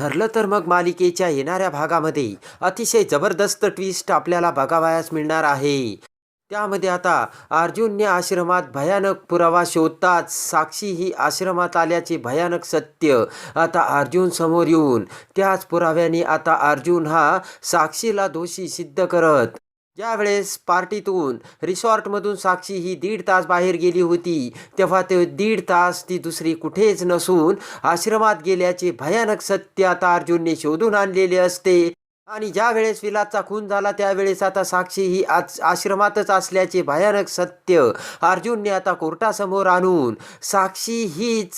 ठरलं तर मग मालिकेच्या येणाऱ्या भागामध्ये अतिशय जबरदस्त ट्विस्ट आपल्याला बघावयास मिळणार आहे. त्यामध्ये आता अर्जुनने आश्रमात भयानक पुरावा शोधताच साक्षी ही आश्रमात आल्याचे भयानक सत्य आता अर्जुन समोर येऊन त्याच पुराव्याने आता अर्जुन हा साक्षीला दोषी सिद्ध करत ज्यावेळेस पार्टीतून रिसॉर्टमधून साक्षी ही दीड तास बाहेर गेली होती तेव्हा ते दीड तास ती दुसरी कुठेच नसून आश्रमात गेल्याचे भयानक सत्य आता अर्जुनने शोधून आणलेले असते. आणि ज्या वेळेस विलासचा खून झाला त्यावेळेस आता साक्षी ही आज आश्रमातच असल्याचे भयानक सत्य अर्जुनने आता कोर्टासमोर आणून साक्षी हीच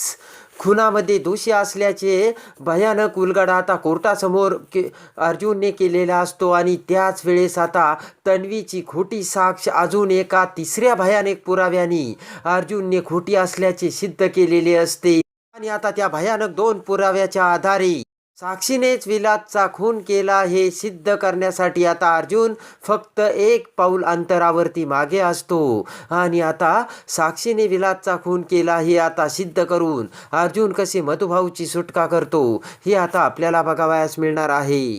खुनामध्ये दोषी असल्याचे भयानक उलगडा आता कोर्टासमोर के अर्जुनने केलेला असतो आणि त्याच वेळेस आता तन्वीची खोटी साक्ष अजून एका तिसऱ्या भयानक पुराव्याने अर्जुनने खोटी असल्याचे सिद्ध केलेले असते. आणि आता त्या भयानक दोन पुराव्याच्या आधारे साक्षीनेच विलासचा खून केला हे सिद्ध करण्यासाठी आता अर्जुन फक्त एक पाऊल अंतरावरती मागे असतो. आणि आता साक्षीने विलासचा खून केला हे आता सिद्ध करून अर्जुन कसे मधुभाऊची सुटका करतो हे आता आपल्याला बघावयास मिळणार आहे.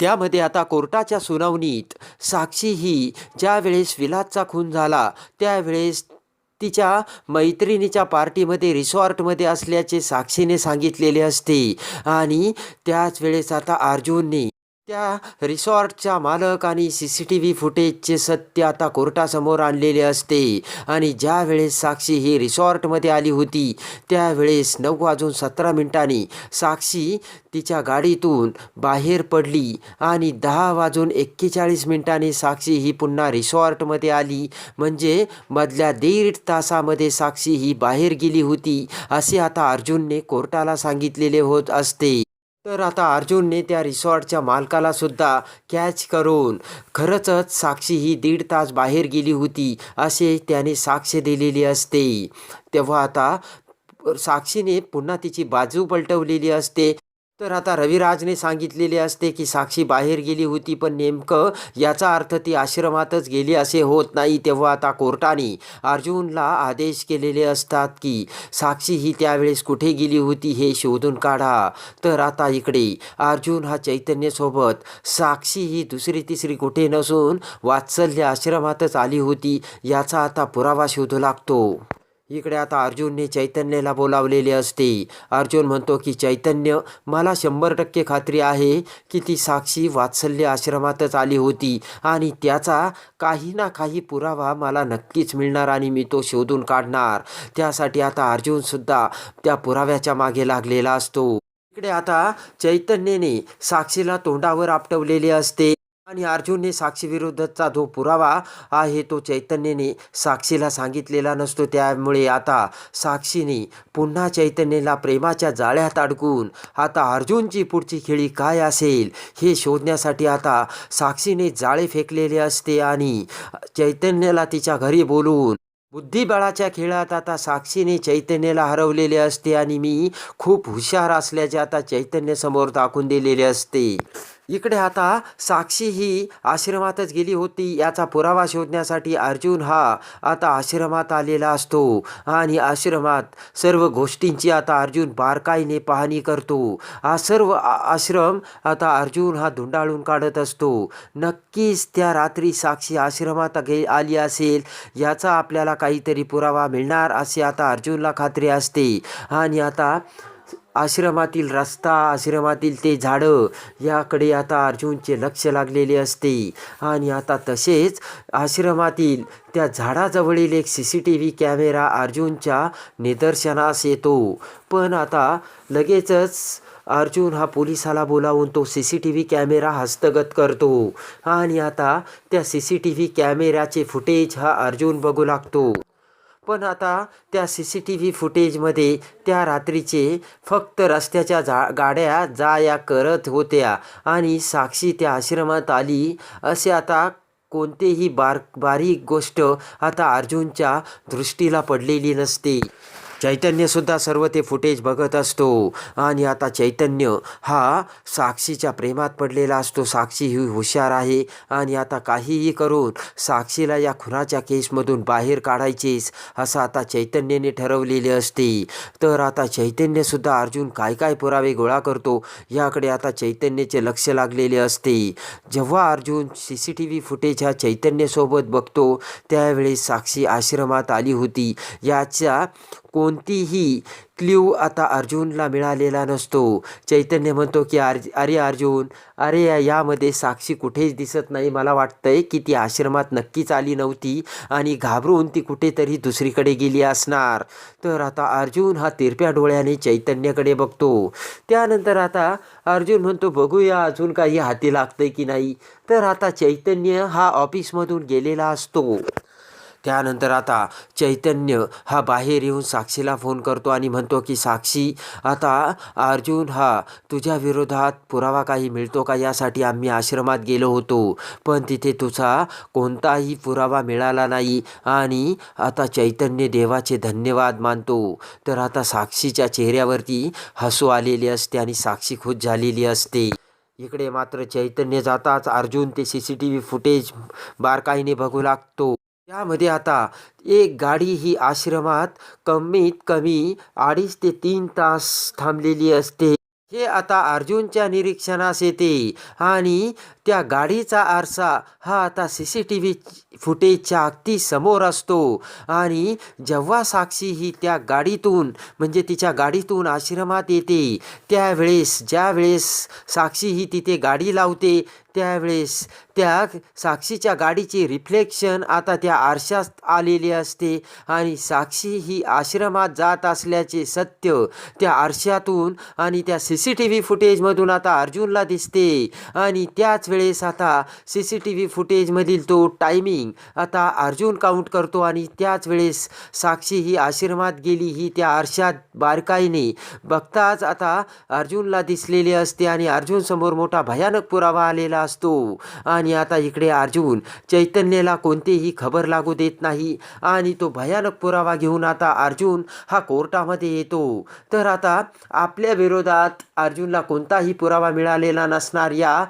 त्यामध्ये आता कोर्टाच्या सुनावणीत साक्षी ही ज्यावेळेस विलासचा खून झाला त्यावेळेस तिच्या मैत्रिणीच्या पार्टीमध्ये रिसॉर्टमध्ये असल्याचे साक्षीने सांगितलेले असते. आणि त्याच वेळेस आता अर्जुनने त्या रिसॉर्टच्या मालक आणि सी सी टी व्ही फुटेजचे सत्य आता कोर्टासमोर आणलेले असते. आणि ज्या वेळेस साक्षी ही रिसॉर्टमध्ये आली होती त्यावेळेस नऊ वाजून सतरा मिनिटांनी साक्षी तिच्या गाडीतून बाहेर पडली आणि दहा वाजून एक्केचाळीस मिनिटांनी साक्षी ही पुन्हा रिसॉर्टमध्ये आली. म्हणजे मधल्या दीड तासामध्ये साक्षी ही बाहेर गेली होती असे आता अर्जुनने कोर्टाला सांगितलेले होत असते. तर आता अर्जुनने त्या रिसॉर्टच्या मालकाला सुद्धा कॅच करून खरंचच साक्षी ही दीड तास बाहेर गेली होती असे त्याने साक्ष दिलेली असते. तेव्हा आता साक्षीने पुन्हा तिची बाजू पलटवलेली असते. तर आता रविराजने सांगितलेले असते की साक्षी बाहेर गेली होती पण नेमकं याचा अर्थ ती आश्रमातच गेली असे होत नाही तेव्हा आता कोर्टाने अर्जुनला आदेश केलेले असतात की साक्षी ही त्यावेळेस कुठे गेली होती हे शोधून काढा. तर आता इकडे अर्जुन हा चैतन्यसोबत साक्षी ही दुसरी तिसरी कुठे नसून वात्सल्य आश्रमातच आली होती याचा आता पुरावा शोधू लागतो. इकडे आता अर्जुनने चैतन्याला बोलावलेले असते. अर्जुन म्हणतो की चैतन्य मला शंभर टक्के खात्री आहे की ती साक्षी वात्सल्य आश्रमातच आली होती आणि त्याचा काही ना काही पुरावा मला नक्कीच मिळणार आणि मी तो शोधून काढणार. त्यासाठी आता अर्जुनसुद्धा त्या पुराव्याच्या मागे लागलेला असतो. इकडे आता चैतन्यने साक्षीला तोंडावर आपटवलेले असते. आणि अर्जुनने साक्षी विरुद्धचा जो पुरावा आहे तो चैतन्यने साक्षीला सांगितलेला नसतो. त्यामुळे आता साक्षीने पुन्हा चैतन्याला प्रेमाच्या जाळ्यात अडकून आता अर्जुनची पुढची खेळी काय असेल हे शोधण्यासाठी आता साक्षीने जाळे फेकलेले असते आणि चैतन्याला तिच्या घरी बोलून बुद्धिबळाच्या खेळात आता साक्षीने चैतन्याला हरवलेले असते आणि मी खूप हुशार असल्याचे आता चैतन्यसमोर दाखवून दिलेले असते. इकडे आता साक्षी ही आश्रमातच गेली होती. याचा पुरावा शोधण्यासाठी अर्जुन हा आता आश्रमात आलेला असतो. आणि आश्रमात सर्व गोष्टींची आता अर्जुन बारकाईने पाहणी करतो. हा सर्व आश्रम आता अर्जुन हा धुंडाळून काढत असतो. नक्कीच त्या रात्री साक्षी आश्रमात गे आली असेल. याचा आपल्याला काहीतरी पुरावा मिळणार असे आता अर्जुनला खात्री असते. आणि आता आश्रमातील रस्ता आश्रमातील ते झाडं याकडे आता अर्जुनचे लक्ष लागलेले असते. आणि आता तसेच आश्रमातील त्या झाडाजवळील एक C C T V camera अर्जुनच्या निदर्शनास येतो. पण आता लगेचच अर्जुन हा पोलिसाला बोलावून तो C C T V camera हस्तगत करतो. आणि आता त्या सी सी टी व्ही कॅमेऱ्याचे फुटेज हा अर्जुन बघू लागतो. पण आता त्या सी सी टी व्ही फुटेजमध्ये त्या रात्रीचे फक्त रस्त्याच्या जा गाड्या जा या करत होत्या आणि साक्षी त्या आश्रमात आली. असे आता कोणतेही बार बारीक गोष्ट आता अर्जुनच्या दृष्टीला पडलेली नसते. चैतन्यसुद्धा सर्व ते फुटेज बघत असतो. आणि आता चैतन्य हा साक्षीच्या प्रेमात पडलेला असतो. साक्षी ही हुशार आहे. आणि आता काहीही करून साक्षीला या खुनाच्या केसमधून बाहेर काढायचेच असं आता चैतन्याने ठरवलेले असते. तर आता चैतन्यसुद्धा अर्जुन काय काय पुरावे गोळा करतो याकडे आता चैतन्याचे लक्ष लागलेले असते. जेव्हा Arjun C C T V footage हा चैतन्यसोबत बघतो त्यावेळेस साक्षी आश्रमात आली होती. याच्या कोणतीही क्ल्यू आता अर्जुनला मिळालेला नसतो. चैतन्य म्हणतो की अर् अरे अर्जुन अरे यामध्ये साक्षी कुठेच दिसत नाही. मला वाटतंय की ती आश्रमात नक्कीच आली नव्हती आणि घाबरून ती कुठेतरी दुसरीकडे गेली असणार. तर आता अर्जुन हा तिरप्या डोळ्याने चैतन्याकडे बघतो. त्यानंतर आता अर्जुन म्हणतो बघूया अजून काही हाती लागतंय की नाही. तर आता चैतन्य हा ऑफिसमधून गेलेला असतो. त्यानंतर आता चैतन्य हा बाहेर येऊन साक्षीला फोन करतो आणि म्हणतो की साक्षी आता अर्जुन हा तुझ्या विरोधात पुरावा काही मिळतो का? यासाठी आम्ही आश्रमात गेलो होतो. पण तिथे तुझा कोणताही पुरावा मिळाला नाही आणि आता चैतन्य देवाचे धन्यवाद मानतो. तर आता साक्षीच्या चेहऱ्यावरती हसू आलेली असते आणि साक्षी खुश झालेली असते. इकडे मात्र चैतन्य जाताच अर्जुन ते C C T V footage बारकाईने बघू लागतो. त्यामध्ये आता एक गाडी ही आश्रमात कमीत कमी अडीच ते तीन तास थांबलेली असते. हे आता अर्जुनच्या निरीक्षणास येते आणि त्या गाडीचा आरसा हा आता सी सी टी व्ही फुटेजच्या अगदी समोर असतो. आणि जेव्हा साक्षी ही त्या गाडीतून म्हणजे तिच्या गाडीतून आश्रमात येते त्यावेळेस ज्यावेळेस साक्षी ही तिथे गाडी लावते त्यावेळेस त्या साक्षीच्या गाडीची रिफ्लेक्शन आता त्या आरशात आलेली असते. आणि साक्षी ही आश्रमात जात असल्याचे सत्य त्या आरशातून आणि त्या सी सी टी व्ही फुटेजमधून आता अर्जुनला दिसते. आणि त्याच वेळेस आता सी सी टी व्ही फुटेजमधील तो टायमिंग आता अर्जुन काउंट करतो आणि त्याच वेळेस साक्षी ही आश्रमात गेली ही त्या आरशात बारकाईने बघताच आता अर्जुनला दिसलेली असते आणि अर्जुन समोर मोठा भयानक पुरावा आलेला असतो. आणि आता इकडे अर्जुन चैतन्याला कोणतीही खबर लागू देत नाही आणि तो भयानक पुरावा घेऊन आता अर्जुन हा कोर्टामध्ये येतो. तर आता आपल्या विरोधात अर्जुनला कोणताही पुरावा मिळालेला नसणार या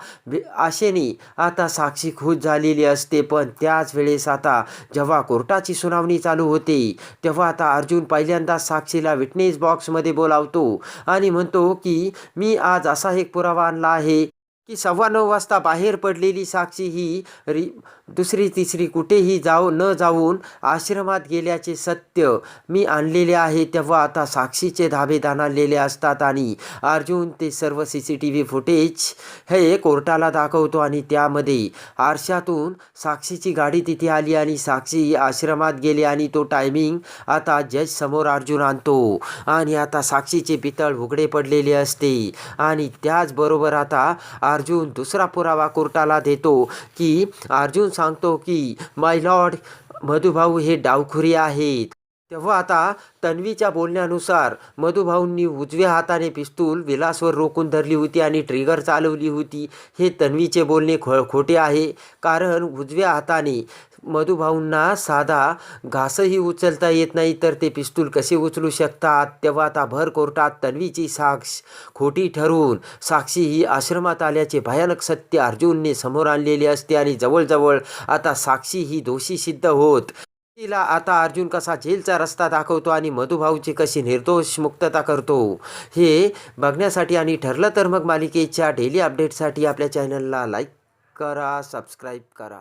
आशेने आता साक्षी खुश झालेली असते. पण त्याच वेळेस आता जेव्हा कोर्टाची सुनावणी चालू होते तेव्हा आता अर्जुन पहिल्यांदा साक्षीला विटनेस बॉक्समध्ये बोलावतो आणि म्हणतो की मी आज असा एक पुरावा आणला आहे की सव्वा नऊ वाजता बाहेर पडलेली साक्षी ही रि दुसरी तिसरी कुठेही जाऊ न जाऊन आश्रमात गेल्याचे सत्य मी आणलेले आहे तेव्हा आता साक्षीचे धाबे दाणालेले असतात आणि अर्जुन ते सर्व C C T V footage हे कोर्टाला दाखवतो आणि त्यामध्ये आरशातून साक्षीची गाडी तिथे आली आणि साक्षी आश्रमात गेली आणि तो टायमिंग आता जज समोर अर्जुन आणतो आणि आता साक्षीचे पितळ उघडे पडलेले असते आणि त्याचबरोबर आता अर्जुन दुसरा पुरावा कोर्टाला देतो की अर्जुन सांगतो की माय लॉर्ड मधुभाऊ हे डावखुरी आहेत. तेव्हा आता तन्वीच्या बोलण्यानुसार मधुभाऊंनी उजव्या हाताने पिस्तूल विलासवर रोखून धरली होती आणि ट्रिगर चालवली होती. हे तन्वीचे बोलणे खो खोटे आहे. कारण उजव्या हाताने मधुभाऊंना साधा घासही उचलता येत नाही तर ते पिस्तूल कसे उचलू शकतात? तेव्हा आता भर कोर्टात तन्वीची साक्ष खोटी ठरवून साक्षी ही आश्रमात आल्याचे भयानक सत्य अर्जुनने समोर आणलेले असते आणि जवळजवळ आता साक्षी ही दोषी सिद्ध होत तिला आता अर्जुन कसा जेलचा रस्ता दाखवतो आणि मधुभाऊची कशी निर्दोष मुक्तता करतो हे बघण्यासाठी आणि ठरलं तर मग मालिकेच्या डेली अपडेटसाठी आपल्या चॅनलला लाईक करा सबस्क्राईब करा.